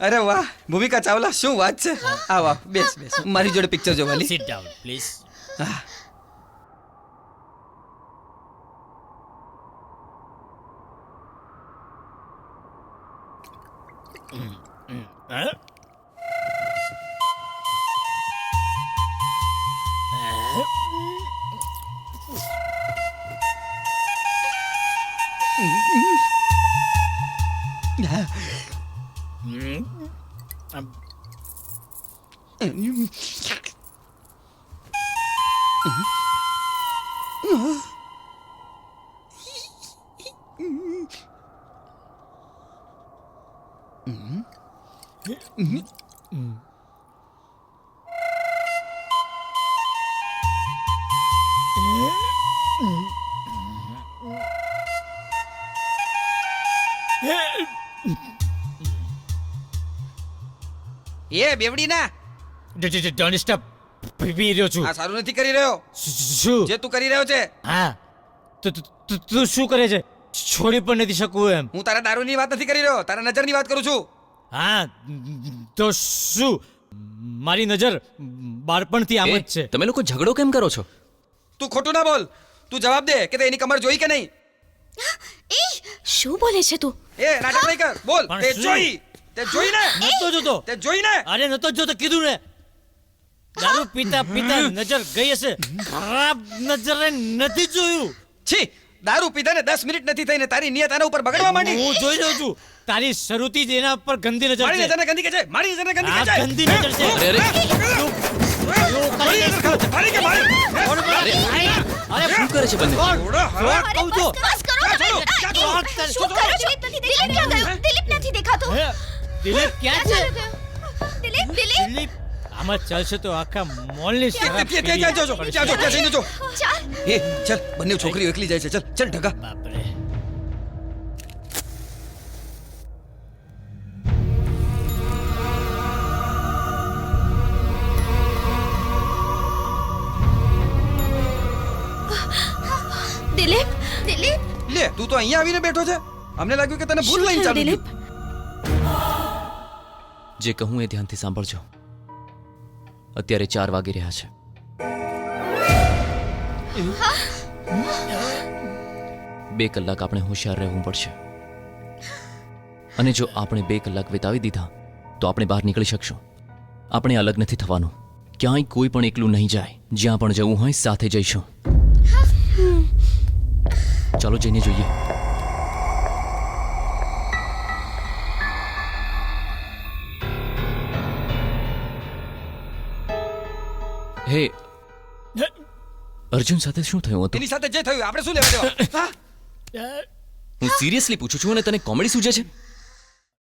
અરે વાહ ભૂમિકા ચાવલા શું વાત છે? આ વાહ બેસ બેસ મારી જોડે પિક્ચર જોવાની સિટ ડાઉન પ્લીઝ હા. એ બેવડી ના. ડોન્ટ સ્ટોપ પી રહ્યો છું. આ સારું નથી કરી રહ્યો? શું જે તું કરી રહ્યો છે. હા. તો તું- શું કરે છે? છોડી પણ નથી શકું એમ. હું તારા દારૂની વાત નથી કરી રહ્યો. તારા નજરની વાત કરું છું. હા તો શું? મારી નજર બાળપણથી આમ જ છે. તમે લોકો ઝઘડો કેમ કરો છો? તું ખોટું ના બોલ. તું જવાબ દે કે તે એની કમર જોઈ કે નહીં? એ શું બોલે છે તું? એ નાટક નહીં કર. બોલ. તે જોઈ. તે જોઈને? નતો જોતો. તે જોઈ ને અરે નતો જોતો કીધું ને. દારૂ પીતા પીતા નજર ગઈ હશે. ખરાબ નજરે નથી જોયું. છી દારૂ પીધાને દસ મિનિટ નથી થઈને તારી નિયત આના ઉપર બગડવા માંડી? હું જોઈ રહ્યો છું. તારી શરૂથી જ એના પર ગંદી નજર મારી છે. નજરને ગંદી કે છે? મારી નજરને ગંદી કે છે? ગંદી નજર છે. અરે અરે. મારી નજર ખરાબ છે. મારી કે મારી? અરે શું કરે છે બંને? ઓડા, હા. અરે બસ કરો, તમે. છોડો, એ, છોડો, શું કરો છો? દિલીપ ક્યાં ગયો? દિલીપ નથી દેખાતો. દિલીપ ક્યાં છે? દિલીપ દિલીપ? દિલીપ આમાં ચાલશે તો આખા મોલની ની ત્યાં ત્યાં જોજો ત્યાં જો ત્યાં જઈને જો ચાલ. એ ચાલ બંને છોકરીઓ એકલી જાય છે. ચાલ ચાલ ઢગા. બાપરે. દિલીપ દિલીપ? લે તું તો અહીંયા આવીને બેઠો છે. અમને લાગ્યું કે તને ભૂલ લઈને ચાલુ દિલીપ? જે કહું એ ધ્યાનથી સાંભળજો. અત્યારે ચાર વાગી રહ્યા છે. બે કલાક આપણે હોશિયાર રહેવું પડશે. અને જો આપણે બે કલાક વિતાવી દીધા, તો આપણે બહાર નીકળી શકશું. આપણે અલગ નથી થવાનું. ક્યાંય કોઈ પણ એકલું નહીં જાય. જ્યાં પણ જવું હોય સાથે જઈશું. ચાલો જઈને જોઈએ. હે. અર્જુન સાથે શું થયું હતું? એની સાથે જે થયું આપણે શું લેવા દેવા? હા? સિરિયસલી પૂછું છું અને તને કોમેડી સૂજે છે?